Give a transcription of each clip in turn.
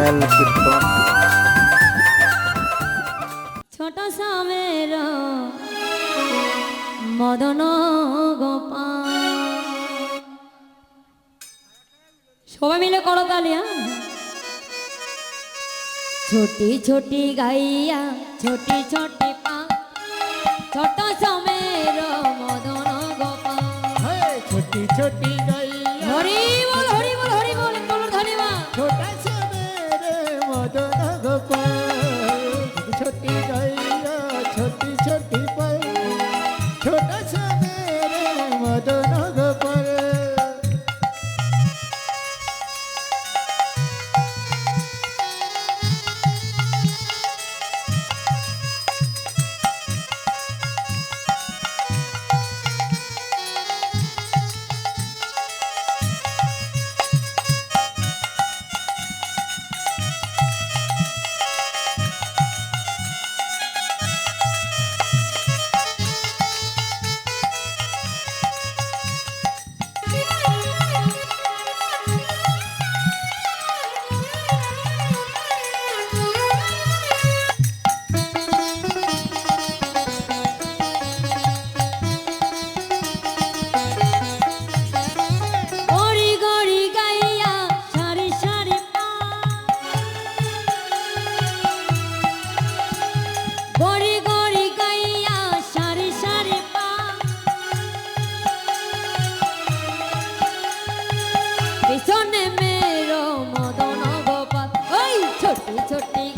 Vocal কীর্তন। ছোট সামের মদন গোপাল। সবাই মিলে করো কালিয়া হ্যাঁ? ছোটি ছোটি গাইয়া ছোটি ছোটি পা। ছোট সমের মদন গোপাল। ছোটি ছোটি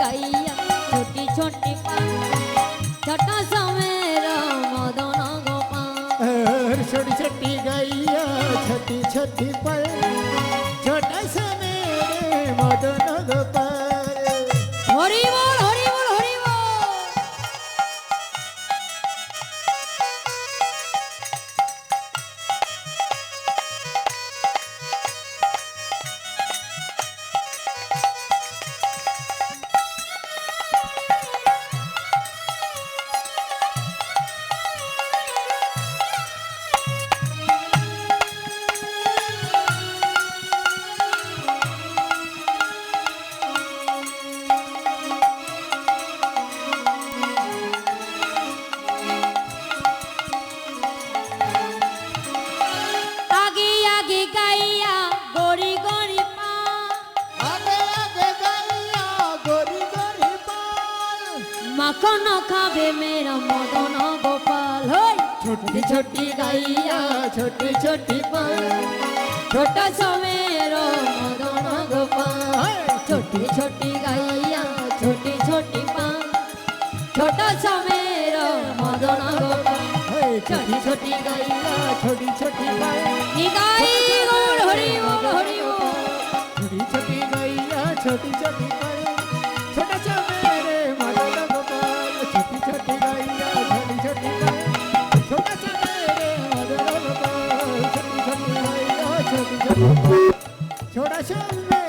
গাইয়া ছোটি ছোটি ছটা সমের মদন গোপাল ছোটি ছোটি গাইয়া ছোটি ছোটি পাল ছোটা সমের মদন গোপাল মাখন খাবে মেরা মদন গোপাল ছোটি ছোটি গাইয়া ছোটি ছোটি পাল। ছোট সমের মদন গোপাল ছোটি ছোটি গাইয়া ছোটি ছোটি পাল। ছোট সমের মদন গোপাল ছোটি ছোটি গাইয়া ছোটি ছোটি পাল। নিগাই গোল হরি গোল হরি গোল ছোটি ছোটি গাইয়া ছোটি ছোটি छोटी छोटी गैया छोटी छोटी पल छोटा सा मेरे